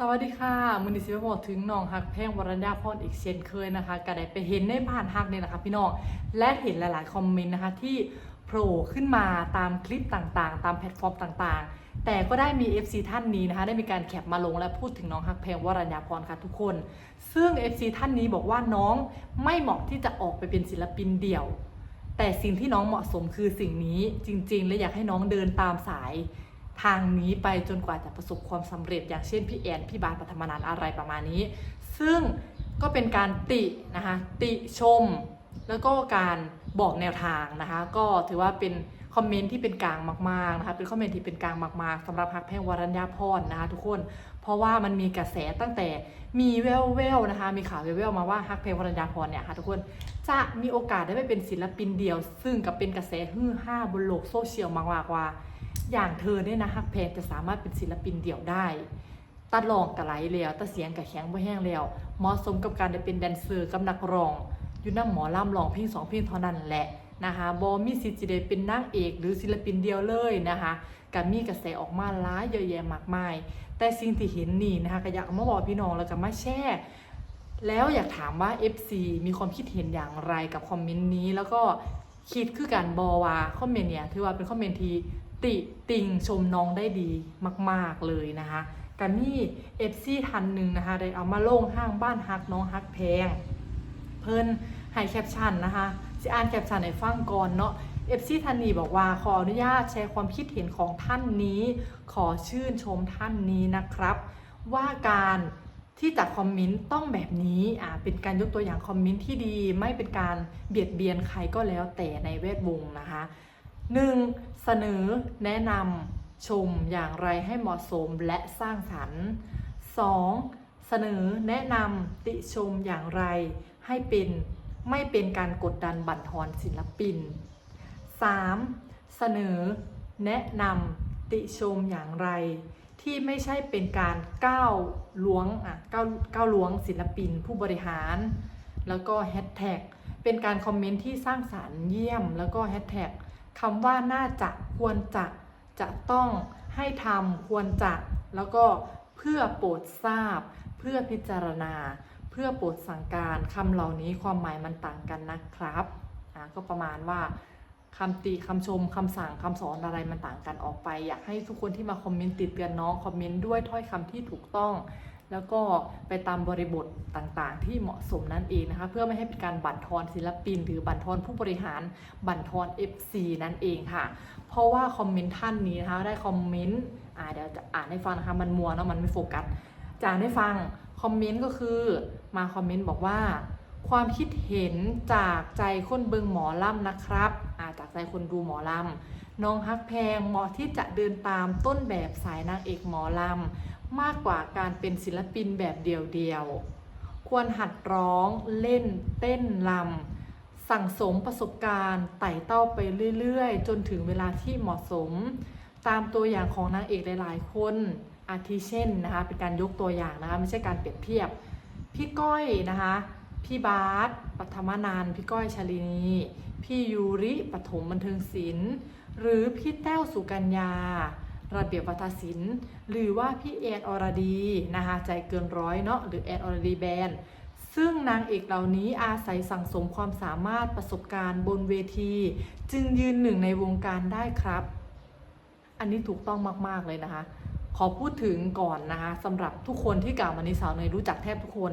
สวัสดีค่ะมือนิสิบบอกถึงน้องฮักแพงวรัญญาพรอีกเช่นเคยนะคะก็ได้ไปเห็นในบ้านฮักเนี่ยนะคะพี่น้องและเห็นหลาย ๆ คอมเมนต์นะคะที่โผล่ขึ้นมาตามคลิปต่างๆ ตามแพลตฟอร์มต่างๆ แต่ก็ได้มี FC ท่านนี้นะคะ ได้มีการแคปมาลงและพูดถึงน้องฮักแพงวรัญญาพรค่ะทุกคน ซึ่ง FC ท่านนี้บอกว่าน้องไม่เหมาะที่จะออกไปเป็นศิลปินเดี่ยว แต่สิ่งที่น้องเหมาะสมคือสิ่งนี้จริง ๆ และอยากให้น้องเดินตามสาย ทางนี้ไปจนกว่าจะประสบความสำเร็จ อย่างเช่นพี่แอนพี่บาสปัทมนานอะไรประมาณนี้ ซึ่งก็เป็นการตินะคะติชม แล้วก็การบอกแนวทางนะคะก็ถือว่าเป็นคอมเมนต์ที่เป็นกลางมากๆนะคะเป็นคอมเมนต์ที่เป็นกลางมากๆสำหรับฮักแพงวรัญญาพรนะคะทุกคนเพราะว่ามันมีกระแสตั้งแต่มีแววๆนะคะมีข่าวแววๆมาว่าฮักเพลงวรัญญาพรเนี่ยค่ะทุกคนจะมีโอกาสได้ไปเป็นศิลปินเดี่ยว ซึ่งกับเป็นกระแสฮือฮาบนโลกโซเชียลมากๆว่า อย่างเธอเนี่ยนะฮักเพลงจะสามารถเป็นศิลปินเดี่ยวได้ตัดลองกระไหลแล้วตัดเสียงกระแข็งบ่แห้งแล้วเหมาะสมกับการได้เป็นแดนเซอร์กับนักร้องอยู่น้ำหมอล่ำร้องเพลงสองเพลงเท่านั้นแหละนะคะบอมีสิทธิ์จะได้เป็นนางเอก หรือศิลปินเดียวเลยนะคะกับมีกระแสออกมาหล้ายเยอะแยะมากมาย แต่สิ่งที่เห็นนี่นะคะก็อยากเอามาบอกพี่น้องแล้วก็มาแชร์แล้วอยากถามว่า FC มีความคิดเห็นอย่างไรกับคอมเมนต์นี้ แล้วก็คิดคือการบอว่าคอมเมนต์เนี่ยถือว่าเป็นคอมเมนต์ที่ ติติงชมน้องได้ดีมาก ๆเลยนะคะกันนี่เอฟซีทันหนึ่งนะคะได้เอามาลงห้างบ้านฮักน้องฮักแพง เพิ่นให้แคปชั่นนะคะสิอ่านแคปชั่นให้ฟังก่อนเนาะเอฟซีทันนีบอกว่าขออนุญาตแชร์ความคิดเห็นของท่านนี้ ขอชื่นชมท่านนี้นะครับ ว่าการที่จะคอมเมนต์ต้องแบบนี้อ่าเป็นการยกตัวอย่างคอมเมนต์ที่ดี ไม่เป็นการเบียดเบียนใครก็แล้วแต่ในแวดวงนะคะ 1. เสนอแนะนำชมอย่างไรให้เหมาะสมและสร้างสรรค์ 2. เสนอแนะนำติชมอย่างไรให้เป็นไม่เป็นการกดดันบั่นทอนศิลปิน 3. เสนอแนะนำติชมอย่างไร ที่ไม่ใช่เป็นการก้าวล้วงอะก้าวก้าวล้วงศิลปินผู้บริหาร แล้วก็แฮชแท็กเป็นการคอมเมนต์ที่สร้างสารรค์เยี่ยม แล้วก็แฮชแท็ก คำว่าน่าจะควรจะจะต้องให้ทำควรจะแล้วก็เพื่อโปรดทราบ เพื่อพิจารณา เพื่อโปรดสั่งการคำเหล่านี้ความหมายมันต่างกันนะครับอ่าก็ประมาณว่าคำติคำชมคำสั่งคำสอนอะไรมันต่างกันออกไป อยากให้ทุกคนที่มาคอมเมนต์ติดเตือนน้องคอมเมนต์ด้วยถ้อยคำที่ถูกต้อง แล้วก็ไปตามบริบทต่างๆ ที่เหมาะสมนั่นเองนะคะ เพื่อไม่ให้เป็นการบั่นทอนศิลปิน หรือบั่นทอนผู้บริหารบั่นทอน FC นั่นเองค่ะ เพราะว่าคอมเมนต์ท่านนี้นะคะได้คอมเมนต์อ่าเดี๋ยวจะอ่านให้ฟังนะคะมันมัวเนาะมันไม่โฟกัสจะอ่านให้ฟังคอมเมนต์ก็คือมาคอมเมนต์บอกว่าความคิดเห็นจากใจคนเบิงหมอลำนะครับอาจากใจคนดูหมอลำน้องฮักแพงเหมาะที่จะเดินตามต้นแบบสายนางเอกหมอลำ มากกว่าการเป็นศิลปินแบบเดียวๆ ควรหัดร้องเล่นเต้นลำสั่งสมประสบการณ์ไต่เต้าไปเรื่อยๆ จนถึงเวลาที่เหมาะสม ตามตัวอย่างของนางเอกหลายๆ คนอาทิเช่นนะคะเป็นการยกตัวอย่างนะคะไม่ใช่การเปรียบเทียบ พี่ก้อยนะคะพี่บาสปัทมนานพี่ก้อยชลินีพี่ยูริปฐมบันเทิงศิลป์หรือพี่แต้วสุกัญญา ระเบียบวัฒนศิลป์ หรือว่าพี่แอนอรดีนะคะใจเกินร้อยเนาะหรือแอนอรดีแบนด์ซึ่งนางเอกเหล่านี้อาศัยสั่งสมความสามารถประสบการณ์บนเวที จึงยืนหนึ่งในวงการได้ครับ อันนี้ถูกต้องมาก ๆ เลยนะคะ ขอพูดถึงก่อนนะคะสำหรับทุกคนที่กล่าวมาในสาวเนยรู้จักแทบทุกคน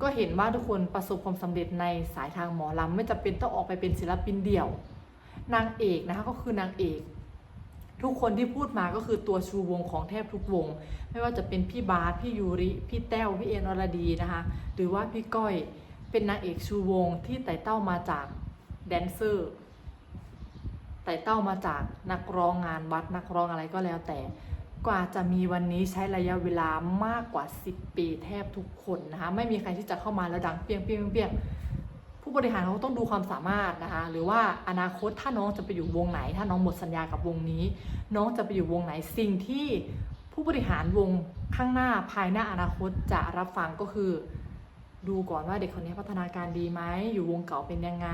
ก็เห็นว่าทุกคนประสบความสำเร็จในสายทางหมอลำไม่จำเป็นต้องออกไปเป็นศิลปินเดี่ยว นางเอกนะคะก็คือนางเอก ทุกคนที่พูดมาก็คือตัวชูวงของแทบทุกวง ไม่ว่าจะเป็นพี่บาสพี่ยูริ พี่แต้ว พี่เอ็นอรดีนะคะ หรือว่าพี่ก้อยเป็นนางเอกชูวงที่ไต่เต้ามาจากแดนเซอร์ไต่เต้ามาจากนักร้องงานวัดนักร้องอะไรก็แล้วแต่ กว่าจะมีวันนี้ใช้ระยะเวลามากกว่า 10 ปีแทบทุกคนนะคะ ไม่มีใครที่จะเข้ามาแล้วดังเปี้ยงเปี้ยงเปี้ยง ผู้บริหารเขาต้องดูความสามารถนะคะ หรือว่าอนาคตถ้าน้องจะไปอยู่วงไหน ถ้าน้องหมดสัญญากับวงนี้ น้องจะไปอยู่วงไหนสิ่งที่ผู้บริหารวงข้างหน้าภายหน้าอนาคตจะรับฟังก็คือ ดูก่อนว่าเด็กคนนี้พัฒนาการดีไหมอยู่วงเก่าเป็นยังไง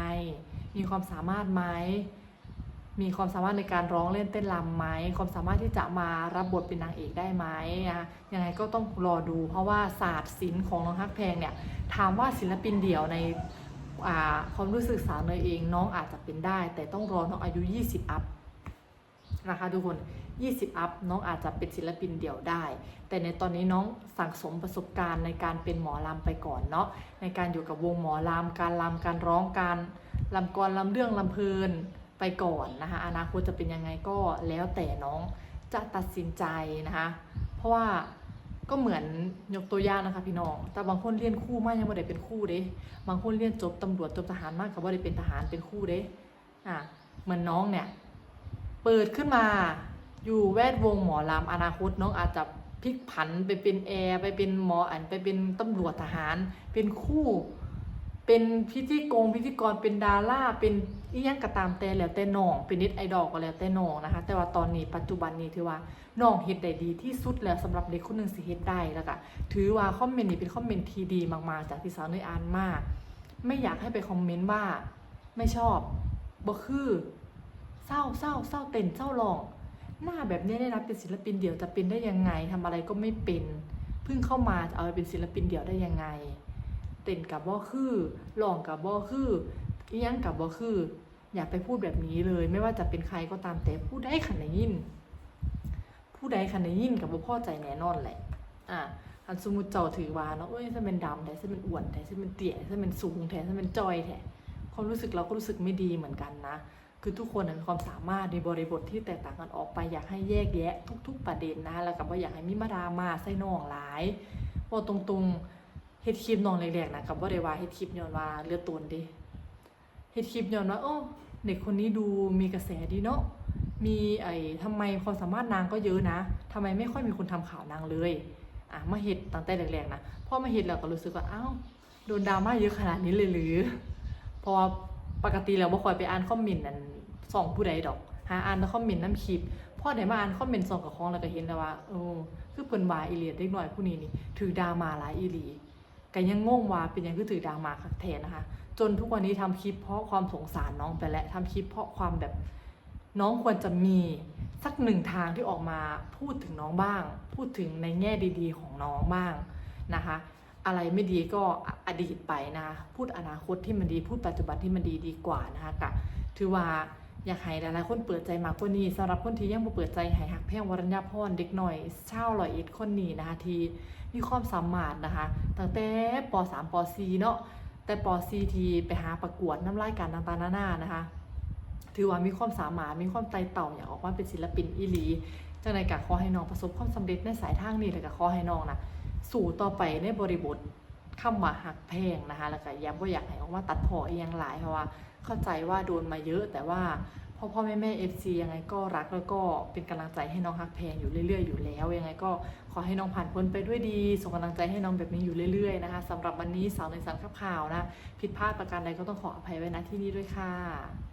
มีความสามารถไหมมีความสามารถในการร้องเล่นเต้นรำไหม ความสามารถที่จะมารับบทเป็นนางเอกได้ไหมนะคะยังไงก็ต้องรอดู เพราะว่าศาสตร์ศิลป์ของน้องฮักแพงเนี่ย ถามว่าศิลปินเดี่ยวใน ความรู้สึกสาวเนยเองน้องอาจจะเป็นได้ แต่ต้องรอน้องอายุ 20 อัพนะคะทุกคน 20 อัพน้องอาจจะเป็นศิลปินเดี่ยวได้ แต่ในตอนนี้น้องสั่งสมประสบการณ์ในการเป็นหมอลำไปก่อนเนาะในการอยู่กับวงหมอลำการลำการร้องการลำกรลำเรื่องลำเพลินไปก่อนนะคะอนาคตจะเป็นยังไงก็แล้วแต่น้องจะตัดสินใจนะคะเพราะว่า ก็เหมือนยกตัวอย่างนะคะพี่น้อง แต่บางคนเรียนคู่มากยังไม่ได้เป็นคู่เด้ บางคนเรียนจบตำรวจจบทหารมากกับว่าได้เป็นทหารเป็นคู่เด้อะเหมือนน้องเนี่ย เปิดขึ้นมาอยู่แวดวงหมอลำอนาคตน้องอาจจะพลิกผันไปเป็นแอร์ไปเป็นหมออันไปเป็นตำรวจทหารเป็นคู่ เป็นพิธีกรพิธีกรเป็นดาราเป็นอียังกระตามแต่แล้วแต่น้องเป็นนิดไอดอลก็แล้วแต่น้องนะคะ แต่ว่าตอนนี้ปัจจุบันนี้ถือว่าน้องเฮ็ดได้ดีที่สุดแล้วสำหรับเด็กคนหนึ่งสิเฮ็ดได้แล้วก็ถือว่าคอมเมนต์นี้เป็นคอมเมนต์ที่ดีมากๆ จากที่สาวเนยอ่านมาก ไม่อยากให้ไปคอมเมนต์ว่าไม่ชอบบ่คือเศร้าเศร้าเศร้าเต้นเศร้าร้องหน้าแบบนี้ได้รับเป็นศิลปินเดี่ยวจะเป็นได้ยังไงทำอะไรก็ไม่เป็นเพิ่งเข้ามาจะเอาไปเป็นศิลปินเดี่ยวได้ยังไง เต้นกับบ่คือร้องกับบ่คืออียังกับบ่คือ อย่าไปพูดแบบนี้เลย ไม่ว่าจะเป็นใครก็ตามแต่ผู้ใดขันได้ยิน ผู้ใดขันได้ยินกับบ่พ่อใจแน่นอนแหละ อะอันสมมุติเจ้าถือว่าเนาะเอ้ยถ้าเป็นดำแต่ถ้าเป็นอ้วนแต่ถ้าเป็นเตี้ยถ้าเป็นสูงแท้ถ้าเป็นจอยแท้ความรู้สึกเราก็รู้สึกไม่ดีเหมือนกันนะคือทุกคนมีความสามารถในบริบทที่แตกต่างกันออกไปอยากให้แยกแยะทุก ๆ ประเด็นนะ แล้วก็บ่อยากให้มีมาดรามาใส่น้องหลายว่าตรงๆ เฮ็ดคลิปน้องแรกๆนะกับบ่ได้ว่าเฮ็ดคลิปย้อนว่าเลือดตนดิเฮ็ดคลิปย้อนว่าโอ้เด็กคนนี้ดูมีกระแสดีเนาะมีไอ้ทำไมความสามารถนางก็เยอะนะทำไมไม่ค่อยมีคนทำข่าวนางเลยอะมาเฮ็ดตั้งแต่แรกๆนะพอมาเฮ็ดแล้วก็รู้สึกว่าอ้าวโดนดราม่าเยอะขนาดนี้เลยหรือเพราะว่าปกติแล้วบ่ค่อยไปอ่านคอมเมนต์นั่นส่องผู้ใดดอกหาอ่านแต่คอมเมนต์น้ำคลิปพอได้มาอ่านคอมเมนต์ส่องกับของแล้วก็เห็นแล้วว่าเออคือเพิ่นว่าอีเลียดเด็กน้อยผู้นี้นี่ถือดราม่าหลายอีหลี ก็ยังงงว่าเป็นยังคือถือดราม่าคักแท้นะคะ จนทุกวันนี้ทำคลิปเพราะความสงสารน้องไปและทำคลิปเพราะความแบบน้องควรจะมีสักหนึ่งทางที่ออกมาพูดถึงน้องบ้าง พูดถึงในแง่ดีๆ ของน้องบ้างนะคะ อะไรไม่ดีก็อดีตไปนะคะพูดอนาคตที่มันดี พูดปัจจุบันที่มันดีดีกว่านะคะกะถือว่า อยากให้หลายๆคนเปิดใจมากกว่านี้สำหรับคนที่ยังบ่เปิดใจให้หักแพงวรัญญาพรเด็กหน่อยเช่าวลอยเอ็ดคนนี้นะคะที่มีความสามารถนะคะตั้งแต่ป .3 ป .4 เนาะแต่ป .4 ที่ไปหาประกวดน้ำรายการต่างๆนานานะคะถือว่ามีความสามารถมีความใจเต่าอยากออกมาเป็นศิลปินอีหลีจังในกะขอให้น้องประสบความสำเร็จในสายทางนี้แล้วก็ขอให้น้องนะสู่ต่อไปในบริบทคำว่าหักแพงนะคะแล้วก็ย้ำว่าอยากให้ออกมาตัดพออีกอย่างหลายเพราะว่า เข้าใจว่าโดนมาเยอะ แต่ว่าพ่อพ่อแม่แม่เอฟซียังไงก็รักแล้วก็เป็นกำลังใจให้น้องฮักแพงอยู่เรื่อย ๆ อยู่แล้ว ยังไงก็ขอให้น้องผ่านพ้นไปด้วยดี ส่งกำลังใจให้น้องแบบนี้อยู่เรื่อย ๆ นะคะสำหรับวันนี้สาวในสังข์ข่าวนะ ผิดพลาดประการใดก็ต้องขออภัยไว้นะที่นี่ด้วยค่ะ